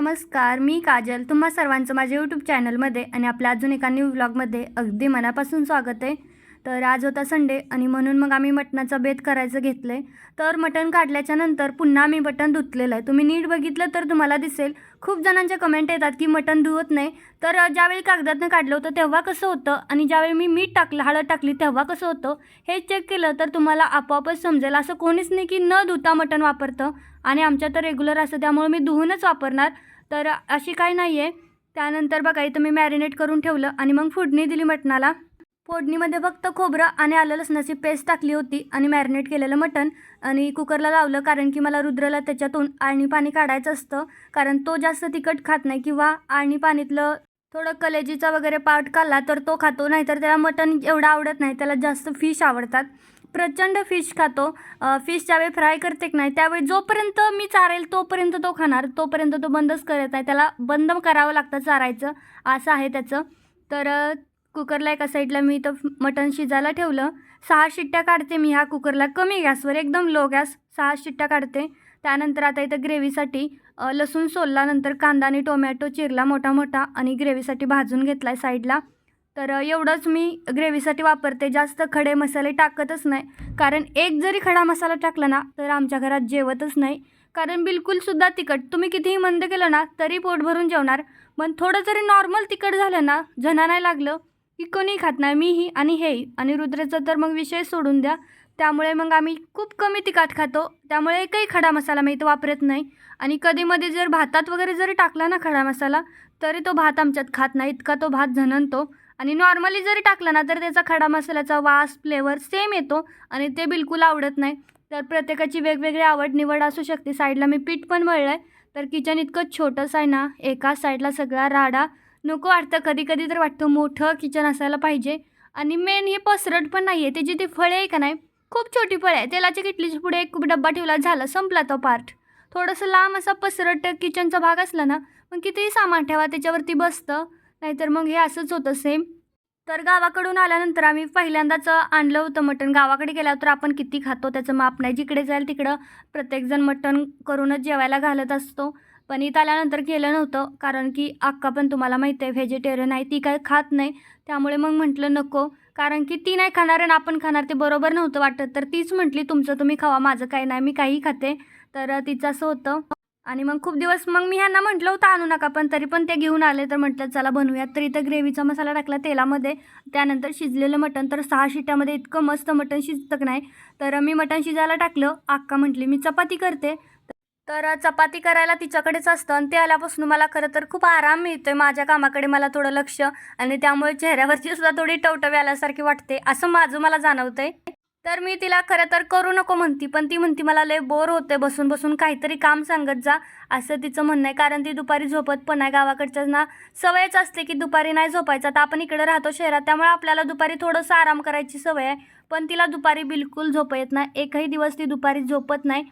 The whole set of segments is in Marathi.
नमस्कार मी काजल. तुम्हा सर्वांचं माझ्या यूट्यूब चॅनलमध्ये आणि आपल्या अजून एका न्यू व्लॉगमध्ये अगदी मनापासून स्वागत आहे. तर आज होता संडे आणि म्हणून मग आम्ही मटणाचा बेत करायचं घेतलं आहे तर मटण काढल्याच्या नंतर पुन्हा आम्ही मटण धुतलेलं आहे. तुम्ही नीट बघितलं तर तुम्हाला दिसेल. खूप जणांच्या कमेंट येतात की मटण धुवत नाही. तर ज्यावेळी कागदातनं काढलं होतं तेव्हा कसं होतं? आणि ज्यावेळी मी मीठ टाकलं हळद टाकली तेव्हा कसं होतं? हे चेक केलं तर तुम्हाला आपोआपच समजेल. असं कोणीच नाही की न धुता मटण वापरतं. आणि आमच्या तर रेग्युलर असतं त्यामुळे मी धुवूनच वापरणार. तर अशी काही नाही आहे त्यानंतर बघा इथं मी मॅरिनेट करून ठेवलं आणि मग फोडणी दिली मटणाला. फोडणीमध्ये फक्त खोबरं आणि आलं लसणाची पेस्ट टाकली होती आणि मॅरिनेट केलेलं मटण आणि कुकरला लावलं कारण की मला रुद्रला त्याच्यातून आळणी पाणी काढायचं असतं. कारण तो जास्त तिखट खात नाही किंवा आळणी पाणीतलं थोडं कलेजीचा वगैरे पार्ट काढला तर तो खातो नाहीतर त्याला मटण एवढं आवडत नाही त्याला जास्त फिश आवडतात. प्रचंड फिश खातो. फिश ज्यावेळी फ्राय करते की नाही त्यावेळी जोपर्यंत मी चारेल तोपर्यंत तो खाणार. तोपर्यंत तो बंदच करत नाही. त्याला बंद करावं लागतं चारायचं. असं आहे त्याचं. तर कुकरला एका साईडला मी इथं मटण शिजायला ठेवलं. सहा शिट्ट्या काढते मी ह्या कुकरला. कमी गॅसवर एकदम लो गॅस. सहा शिट्ट्या काढते. त्यानंतर आता इथं ग्रेव्हीसाठी लसूण सोलल्यानंतर कांदा आणि टोमॅटो चिरला मोठा मोठा आणि ग्रेव्हीसाठी भाजून घेतला आहे साईडला तर एवढंच मी ग्रेव्हीसाठी वापरते. जास्त खडे मसाले टाकतच नाही. कारण एक जरी खडा मसाला टाकला ना तर आमच्या घरात जेवतच नाही. कारण बिलकुलसुद्धा तिखट. तुम्ही कितीही मंद केलं ना तरी पोट भरून जेवणार. पण थोडं जरी नॉर्मल तिखट झालं ना झणा नाही लागलं की कोणी खात नाही. मीही आणि हेही. आणि रुद्रेचं तर मग विषय सोडून द्या. त्यामुळे मग आम्ही खूप कमी तिखट खातो. त्यामुळे एकही खडा मसाला मी इथं वापरत नाही. आणि कधीमध्ये जर भातात वगैरे जरी टाकला ना खडा मसाला तरी तो भात आमच्यात खात नाही. इतका तो भात झणनतो आणि नॉर्मली जरी टाकला ना तर त्याचा खडा मसाल्याचा वास फ्लेवर सेम येतो आणि ते बिलकुल आवडत नाही. तर प्रत्येकाची वेगवेगळी आवड निवड असू शकते. साईडला मी पीठ पण मळलं आहे तर किचन इतकं छोटंसं आहे ना एका साईडला सगळा राडा. नको वाटतं कधी कधी तर वाटतं मोठं किचन असायला पाहिजे. आणि मेन हे पसरट पण नाही आहे त्याची ती फळे आहे का नाही खूप छोटी फळे आहे. तेलाच्या किटलीच्या पुढे एक डब्बा ठेवला झाला संपला तो पार्ट थोडंसं लांब असा पसरट किचनचा भाग असला ना मग कितीही सामान ठेवा त्याच्यावरती बसतं. नाहीतर मग हे असंच होतं सेम तर गावाकडून आल्यानंतर आम्ही पहिल्यांदाच आणलं होतं मटण. गावाकडे गेल्यावर तर आपण किती खातो त्याचं माप नाही. जिकडे जाईल तिकडं प्रत्येकजण मटण करूनच जेवायला घालत असतो. पण इथं आल्यानंतर केलं नव्हतं कारण की अक्का पण तुम्हाला माहिती आहे व्हेजिटेरियन आहे ती काय खात नाही. त्यामुळे मग म्हटलं नको कारण की ती नाही खाणार आणि आपण खाणार ते बरोबर नव्हतं वाटत. तर तीच म्हटली तुमचं तुम्ही खावा माझं काही नाही मी काही खाते. तर तिचं असं होतं. आणि मग खूप दिवस मग मी ह्यांना म्हटलं होतं आणू नका पण तरी पण ते घेऊन आले. तर म्हटलं चला बनवूयात. तर इथं ग्रेव्हीचा मसाला टाकला तेलामध्ये त्यानंतर शिजलेलं मटण तर सहा शिट्यामध्ये इतकं मस्त मटण शिजतं की नाही तर मी मटण शिजायला टाकलं अक्का म्हटली मी चपाती करते. तर चपाती करायला तिच्याकडेच असतं आणि ते आल्यापासून मला खरं तर खूप आराम मिळतो आहे माझ्या कामाकडे मला थोडं लक्ष आणि त्यामुळे चेहऱ्यावरची सुद्धा थोडी टवटवी आल्यासारखी वाटते असं माझं मला जाणवतं आहे तर मी तिला खरं तर करू नको म्हणती पण ती म्हणती मला लय बोर होते बसून बसून काहीतरी काम सांगत जा असं तिचं म्हणणं आहे. कारण ती दुपारी झोपत पण आहे गावाकडच्याच ना सवयच असते की दुपारी नाही झोपायचं. तर आपण इकडे राहतो शहरात त्यामुळे आपल्याला दुपारी थोडंसं आराम करायची सवय आहे. पण तिला दुपारी बिलकुल झोप येत नाही. एकही दिवस ती दुपारी झोपत नाही.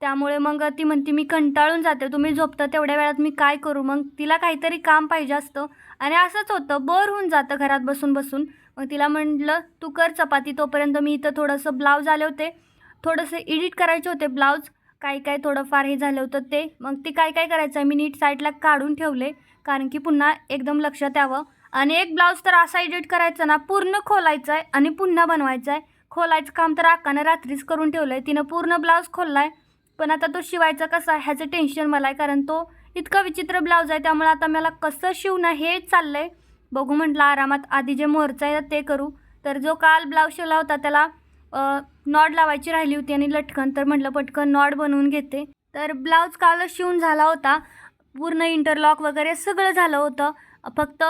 त्यामुळे मग ती म्हणते मी कंटाळून जाते. तुम्ही झोपता तेवढ्या वेळात मी काय करू? मग तिला काहीतरी काम पाहिजे असतं. आणि असंच होतं. बोर होऊन जातं घरात बसून बसून. मग तिला म्हटलं तू कर चपाती तोपर्यंत मी इथं थोडंसं ब्लाऊज आले होते. थोडंसं एडिट करायचे होते ब्लाऊज. काय काय थोडंफार हे झालं होतं ते. मग ते काय काय करायचं आहे? मी नीट साईडला काढून ठेवले कारण की पुन्हा एकदम लक्षात यावं. आणि एक ब्लाऊज तर असा एडिट करायचा ना पूर्ण खोलायचा आहे आणि पुन्हा बनवायचा आहे. खोलायचं काम तर अक्कानं रात्रीच करून ठेवलं आहे तिनं पूर्ण ब्लाऊज खोलला आहे पण आता तो शिवायचा कसा ह्याचं टेन्शन मला आहे कारण तो इतका विचित्र ब्लाऊज आहे. त्यामुळे आता मला कसं शिवणं हे चाललं आहे बघू म्हटलं आरामात. आधी जे मोरचा आहे ते करू. तर जो काल ब्लाऊज शिवला होता त्याला नॉड लावायची राहिली होती आणि लटकन. तर म्हटलं पटकन नॉड बनवून घेते. तर ब्लाऊज कालच शिवून झाला होता. पूर्ण इंटरलॉक वगैरे सगळं झालं होतं. फक्त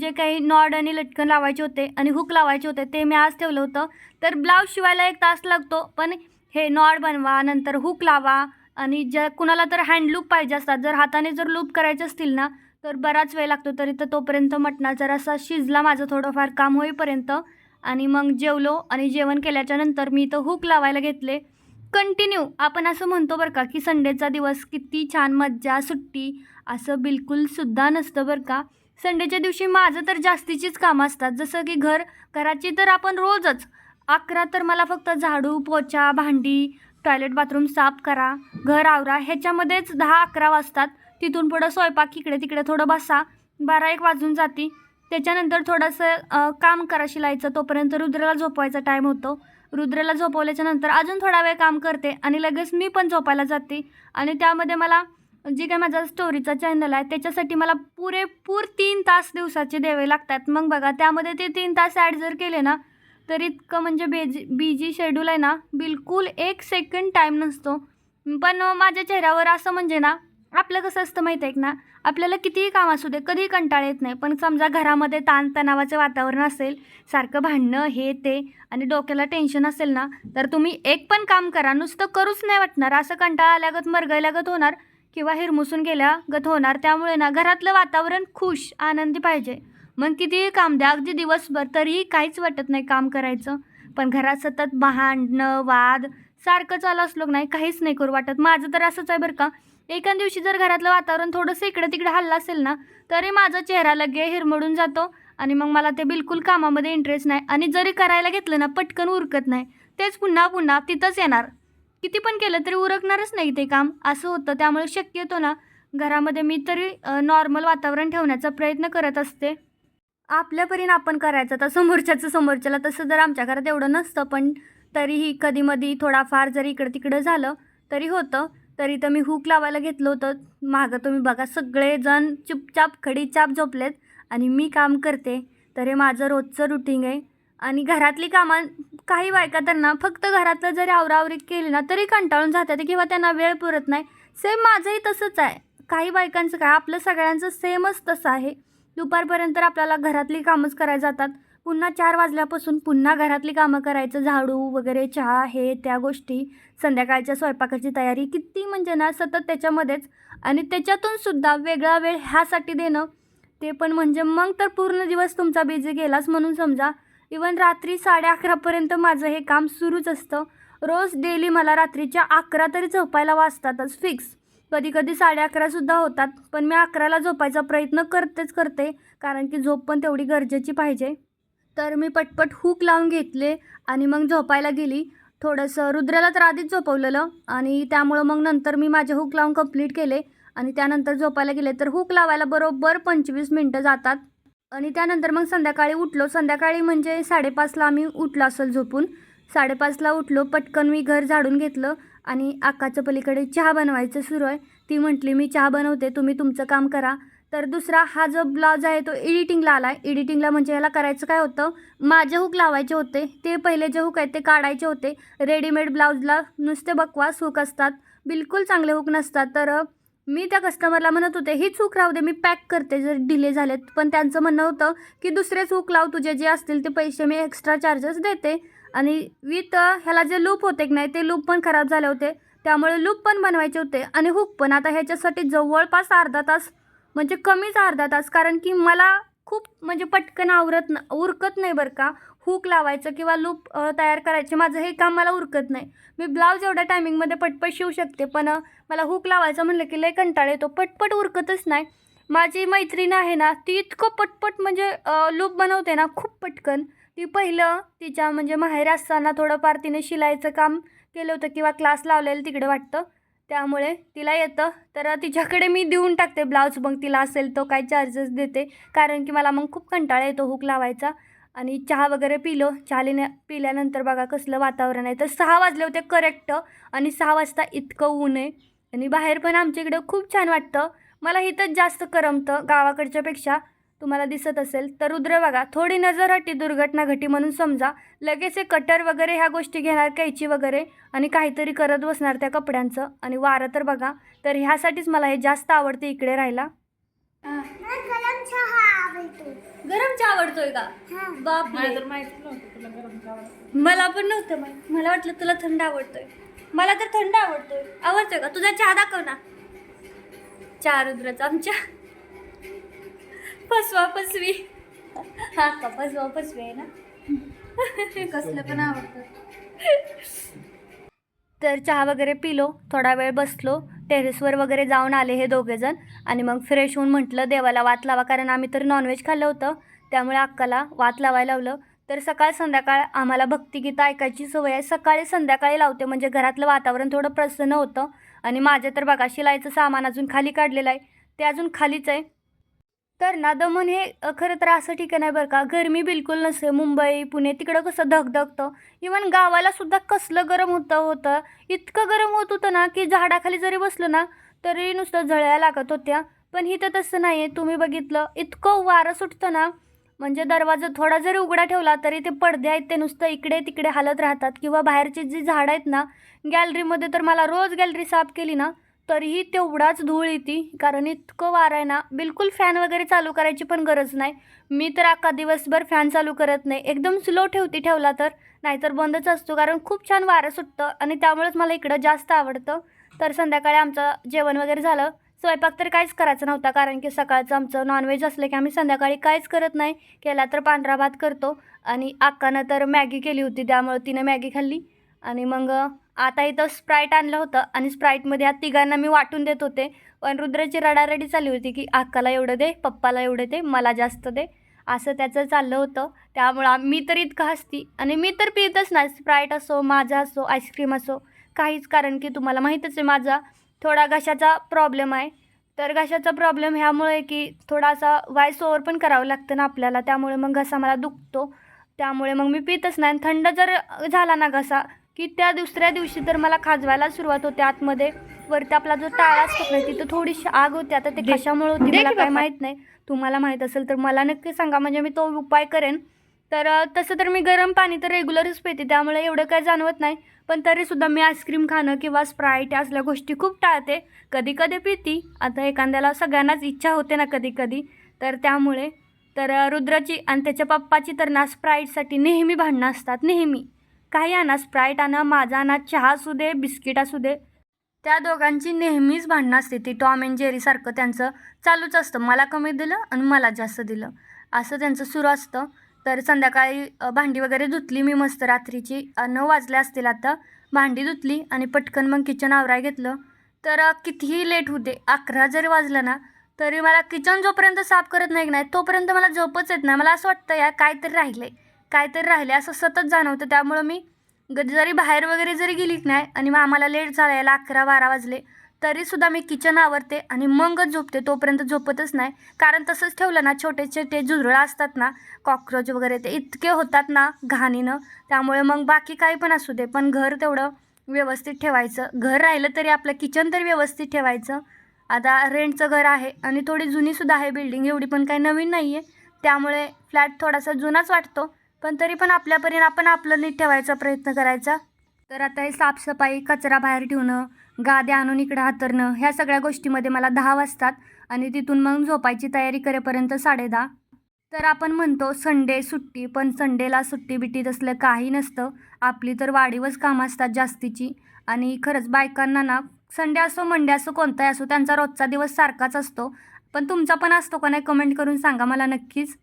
जे काही नॉड आणि लटकन लावायचे होते आणि हुक लावायचे होते ते मी आज ठेवलं होतं. तर ब्लाऊज शिवायला एक तास लागतो पण हे नॉड बनवा नंतर हुक लावा आणि ज्या कुणाला तर हँडलूप पाहिजे असतात. जर हाताने जर लूप करायचे असतील ना तर बराच वेळ लागतो तरी तर तोपर्यंत मटणाचा रसा शिजला माझं थोडंफार काम होईपर्यंत. आणि मग जेवलो आणि जेवण केल्याच्यानंतर मी इथं हुक लावायला घेतले. कंटिन्यू आपण असं म्हणतो बरं का की संडेचा दिवस किती छान मज्जा सुट्टी असं बिलकुलसुद्धा नसतं बरं का. संडेच्या दिवशी माझं तर जास्तीचीच कामं असतात. जसं की घर घराची तर आपण रोजच. अकरा तर मला फक्त झाडू पोचा भांडी टॉयलेट बाथरूम साफ करा घर आवरा ह्याच्यामध्येच दहा अकरा वाजतात. तिथून पुढं स्वयंपाक इकडे तिकडे थोडं बसा. बारा एक वाजून जाती. त्याच्यानंतर थोडंसं काम करा शिलायचं तोपर्यंत रुद्राला झोपवायचा टाईम होतो. रुद्राला झोपवल्याच्या नंतर अजून थोडा वेळ काम करते आणि लगेच मी पण झोपायला जाते. आणि त्यामध्ये मला जे काय माझा स्टोरीचा चॅनल आहे त्याच्यासाठी मला पुरेपूर तीन तास दिवसाचे द्यावे लागतात. मग बघा त्यामध्ये ते तीन तास ॲड जर केले ना तर इतकं म्हणजे बेजी बिजी शेड्यूल आहे ना बिलकुल एक सेकंड टाईम नसतो. पण माझ्या चेहऱ्यावर असं म्हणजे ना आपलं कसं असतं माहीत आहे ना आपल्याला कितीही काम असू दे कधीही कंटाळा येत नाही. पण समजा घरामध्ये ताणतणावाचं वातावरण असेल सारखं भांडणं हे ते आणि डोक्याला टेन्शन असेल ना तर तुम्ही एक पण काम करा. नुसतं करूच नाही वाटणार. असं कंटाळा आल्यागत मरगळल्यागत होणार किंवा हिरमुसून गेल्यागत होणार. त्यामुळे ना घरातलं वातावरण खुश आनंदी पाहिजे. मग कितीही काम द्या. अगदी दिवसभर तरीही काहीच वाटत नाही काम करायचं. पण घरात सतत भांडणं वाद सारखं चालू असलो नाही काहीच नाही करू वाटत. माझं तर असंच आहे बरं का. एका दिवशी जर घरातलं वातावरण थोडंसं इकडं तिकडे हल्लं असेल ना तरी माझा चेहरा लगे हिरमडून जातो आणि मग मला ते बिलकुल कामामध्ये इंटरेस्ट नाही. आणि जरी करायला घेतलं ना पटकन उरकत नाही. तेच पुन्हा पुन्हा तिथंच येणार. किती पण केलं तरी उरकणारच नाही ते काम. असं होतं. त्यामुळे शक्यतो ना घरामध्ये मी तरी नॉर्मल वातावरण ठेवण्याचा प्रयत्न करत असते. आपल्या परीनं आपण करायचं तर समोरच्याचं समोरच्याला तसं जर आमच्या घरात एवढं नसतं पण तरीही कधीमधी थोडाफार जरी इकडं तिकडं झालं तरी होतं. तरी तर मी हुक लावायला घेतलं होतं. मागं तुम्ही बघा सगळेजण चुपचाप खडीचाप झोपलेत आणि मी काम करते. तर हे माझं रोजचं रुटीन आहे. आणि घरातली कामं काही बायका त्यांना फक्त घरातलं जरी आवरावरी केली ना तरी कंटाळून जातात किंवा त्यांना वेळ पुरत नाही. सेम माझंही तसंच आहे. काही बायकांचं काय आपलं सगळ्यांचं सेमच तसं आहे. दुपारपर्यंत आपल्याला घरातली कामंच करायला जातात. पुन्हा चार वाजल्यापासून पुन्हा घरातली कामं करायचं. झाडू वगैरे चहा हे त्या गोष्टी. संध्याकाळच्या स्वयंपाकाची तयारी. किती म्हणजे ना सतत त्याच्यामध्येच. आणि त्याच्यातून सुद्धा वेगळा वेळ ह्यासाठी देणं ते पण म्हणजे मग तर पूर्ण दिवस तुमचा बिझी गेलाच. म्हणून समजा इवन रात्री साडे अकरापर्यंत माझं हे काम सुरूच असतं. रोज डेली मला रात्रीच्या अकरा तरी झोपायला वाजतातच फिक्स कधी कधी साडे अकरासुद्धा होतात पण मी अकराला झोपायचा प्रयत्न करतेच करते कारण की झोप पण तेवढी गरजेची पाहिजे. तर मी पटपट हुक लावून घेतले आणि मग झोपायला गेली. थोडंसं रुद्राला तर आधीच झोपवलेलं आणि त्यामुळं मग नंतर मी माझे हुक लावून कंप्लीट केले आणि त्यानंतर झोपायला गेले तर हुक लावायला बरोबर पंचवीस मिनटं जातात. आणि त्यानंतर मग संध्याकाळी उठलो. संध्याकाळी म्हणजे साडेपाचला आम्ही उठलो असेल झोपून. साडेपाचला उठलो पटकन मी घर झाडून घेतलं. आणि आकाच्या पलीकडे चहा बनवायचं सुरू आहे. ती म्हटली मी चहा बनवते तुम्ही तुमचं काम करा. तर दुसरा हा जो ब्लाऊज आहे तो एडिटिंगला आला आहे एडिटिंगला म्हणजे याला करायचं काय होतं? माझे हुक लावायचे होते. ते पहिले जे हुक आहेत ते काढायचे होते. रेडीमेड ब्लाऊजला नुसते बकवास हुक असतात. बिलकुल चांगले हुक नसतात. तर मी त्या कस्टमरला म्हणत होते हीच हुक राहू दे मी पॅक करते जर डिले झालेत. पण त्यांचं म्हणणं होतं की दुसरेच हुक लाव तुझे जे असतील ते पैसे मी एक्स्ट्रा चार्जेस देते. आणि विथ ह्याला जे लूप होते की नाही ते लूप पण खराब झाले होते. त्यामुळे लूप पण बनवायचे होते आणि हुक पण. आता ह्याच्यासाठी जवळपास अर्धा तास म्हणजे कमीच अर्धा तास. कारण की मला खूप म्हणजे पटकन आवरत न उरकत नाही बरं का. हुक लावायचं किंवा लूप तयार करायचे. माझं हे काम मला उरकत नाही. मी ब्लाऊज एवढ्या टायमिंगमध्ये पटपट शिवू शकते. पण मला हुक लावायचं म्हणलं की लय कंटाळ येतो. पटपट उरकतच नाही. माझी मैत्रीण आहे ना ती इतकं पटपट म्हणजे लूप बनवते ना खूप पटकन. ती पहिलं तिच्या म्हणजे माहेर असताना थोडंफार तिने शिलाईचं काम केलं होतं किंवा क्लास लावलेलं तिकडे वाटतं. त्यामुळे तिला येतं. तर तिच्याकडे मी देऊन टाकते ब्लाऊज. मग तिला असेल तो काय चार्जेस देते. कारण की मला मग खूप कंटाळा येतो हुक लावायचा. आणि चहा वगैरे पिलो. चहा लिण्या पिल्यानंतर बघा कसलं वातावरण आहे. तर सहा वाजले होते करेक्ट आणि सहा वाजता इतकं ऊन आहे. आणि बाहेर पण आमच्या इकडं खूप छान वाटतं. मला इथंच जास्त करमतं गावाकडच्यापेक्षा. तुम्हाला दिसत असेल तर रुद्र बघा थोडी नजर हटी दुर्घटना घटी म्हणून समजा लगेच हे कटर वगैरे ह्या गोष्टी घेणार कैची वगैरे आणि काहीतरी करत बसणार त्या कपड्यांचं. आणि वारं तर बघा तर ह्यासाठीच मला हे जास्त आवडते इकडे राहायला. गरम चहा आवडतो. गरम चहा आवडतोय का? बाप मला तर माहिती नव्हतं तुला गरम चहा आवडतो. मला पण नव्हतं माहीत. मला वाटलं तुला थंड आवडतोय. मला तर थंड आवडतोय. आवडतोय का? तुझा चहा दाखव ना. चहा रुद्राचा आमच्या. फसवा फसवी हा का फसवा फसवी आहे ना? कसलं पण आवडतं. तर चहा वगैरे पिलो थोडा वेळ बसलो टेरेसवर वगैरे जाऊन आले हे दोघेजण आणि मग फ्रेश होऊन म्हटलं देवाला वात लावा कारण आम्ही तर नॉनव्हेज खाल्लं होतं. त्यामुळे अक्काला वात लावायला लावलं. तर सकाळ संध्याकाळ आम्हाला भक्तिगीतं ऐकायची सवय आहे. सकाळी संध्याकाळी लावते म्हणजे घरातलं वातावरण थोडं प्रसन्न होतं. आणि माझं तर बघा शिलाईचं सामान अजून खाली काढलेलं आहे. ते अजून खालीच आहे. तर ना दमन हे खरं तर असं ठिकाण आहे बरं का. गरमी बिलकुल नसते. मुंबई पुणे तिकडं कसं धगधगतं. इवन गावाला सुद्धा कसलं गरम होतं होतं. इतकं गरम होत होतं ना की झाडाखाली जरी बसलं ना तरी नुसतं झळ्या लागत होत्या. पण इथं तसं नाही आहे तुम्ही बघितलं इतकं वारं सुटतं ना म्हणजे दरवाजा थोडा जरी उघडा ठेवला तरी ते पडदे आहेत ते नुसतं इकडे तिकडे हालत राहतात. किंवा बाहेरची जी झाडं आहेत ना गॅलरीमध्ये तर मला रोज गॅलरी साफ केली ना तरीही तेवढाच धूळ येते कारण इतकं वारं आहे ना बिलकुल फॅन वगैरे चालू करायची पण गरज नाही. मी तर अख्खा दिवसभर फॅन चालू करत नाही. एकदम स्लो ठेवते ठेवला तर नाहीतर बंदच असतो कारण खूप छान वारं सुटतं आणि त्यामुळेच मला इकडं जास्त आवडतं. तर संध्याकाळी आमचं जेवण वगैरे झालं. स्वयंपाक तर काहीच करायचा नव्हता कारण की सकाळचं आमचं नॉनव्हेज असलं की आम्ही संध्याकाळी काहीच करत नाही. केला तर पांढरा भात करतो आणि अक्कानं तर मॅगी केली होती त्यामुळं तिनं मॅगी खाल्ली. आणि मग आता इथं स्प्राईट आणलं होतं आणि स्प्राईटमध्ये ह्या तिघांना मी वाटून देत होते. पण रुद्राची रडारडी चालली होती की अक्काला एवढं दे पप्पाला एवढं दे मला जास्त दे. असं त्याचं चाललं होतं. त्यामुळं मी तर इतकं हसती आणि मी तर पितच नाही. स्प्राईट असो माझा असो आईस्क्रीम असो काहीच कारण की तुम्हाला माहीतच आहे माझा थोडा घशाचा प्रॉब्लेम आहे. तर घशाचा प्रॉब्लेम ह्यामुळे की थोडासा वाईस ओवर पण करावं लागतं ना आपल्याला. त्यामुळे मग घसा मला दुखतो. त्यामुळे मग मी पितच नाही. आणि थंड जर झाला ना घसा की त्या दुसऱ्या दिवशी तर मला खाजवायला सुरुवात होते आतमध्ये. वरती आपला जो टाळा असतो ना तिथं थोडीशी आग होती. आता ते कशामुळे होती मला काय माहीत नाही. तुम्हाला माहीत असेल तर मला नक्की सांगा. म्हणजे मी तो उपाय करेन. तर तसं तर मी गरम पाणी तर रेग्युलरच पिते. त्यामुळे एवढं काय जाणवत नाही. पण तरीसुद्धा मी आईस्क्रीम खाणं किंवा स्प्राईट असल्या गोष्टी खूप टाळते. कधी कधी पिती. आता एखाद्याला सगळ्यांनाच इच्छा होते ना कधी कधी. तर त्यामुळे तर रुद्राची आणि त्याच्या पप्पाची तर ना स्प्राईटसाठी नेहमी भांडणं असतात. नेहमी. काही आणा स्प्राईट आणा माझा आणा चहा असू दे बिस्किट असू दे. त्या दोघांची नेहमीच भांडणं असते. ती टॉम अँड जेरीसारखं त्यांचं चालूच असतं. मला कमी दिलं आणि मला जास्त दिलं. असं त्यांचं सुरू असतं. तर संध्याकाळी भांडी वगैरे धुतली मी मस्त. रात्रीची न नऊ वाजले असतील आता. भांडी धुतली आणि पटकन मग किचन आवराय घेतलं. तर कितीही लेट होते अकरा जरी वाजलं ना तरी मला किचन जोपर्यंत साफ करत नाही नाही तोपर्यंत मला झोपच येत नाही. मला असं वाटतं या काहीतरी राहिलं आहे काहीतरी राहिले असं सतत जाणवतं. त्यामुळं मी जरी बाहेर वगैरे जरी गेली नाही आणि मग आम्हाला लेट झाला याला अकरा बारा वाजले तरीसुद्धा मी किचन आवरते आणि मगच झोपते तोपर्यंत झोपतच नाही. कारण तसंच ठेवलं ना छोटे छोटे झुरळं असतात ना कॉक्रोच वगैरे ते इतके होतात ना घाणीनं. त्यामुळे मग बाकी काही पण असू दे पण घर तेवढं व्यवस्थित ठेवायचं. घर राहिलं तरी आपलं किचन तरी व्यवस्थित ठेवायचं. आता रेंटचं घर आहे आणि थोडी जुनीसुद्धा आहे बिल्डिंग एवढी पण काही नवीन नाही आहे त्यामुळे फ्लॅट थोडासा जुनाच वाटतो. पण तरी पण आपल्यापर्यंत आपण आपलं नीट ठेवायचा प्रयत्न करायचा. तर आता हे साफसफाई कचरा बाहेर ठेवणं गाद्या आणून इकडं हातरणं ह्या सगळ्या गोष्टीमध्ये मला दहा वाजतात आणि तिथून मग झोपायची तयारी करेपर्यंत साडेदहा तर आपण म्हणतो संडे सुट्टी पण संडेला सुट्टी बिट्टी तसलं काही नसतं. आपली तर वाढीवच कामं असतात जास्तीची. आणि खरंच बायकांना ना संडे असो मंडे असो कोणताही असो त्यांचा रोजचा दिवस सारखाच असतो. पण तुमचा पण असतो का नाही कमेंट करून सांगा मला नक्कीच.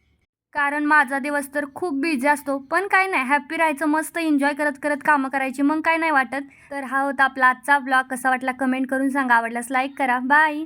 कारण माझा दिवस तर खूप बिझी असतो पण काय नाही हॅपी राहायचं मस्त एन्जॉय करत करत कामं करायची मग काय नाही वाटत. तर हा होता आपला आजचा ब्लॉग कसा वाटला कमेंट करून सांगा. आवडल्यास लाईक करा. बाय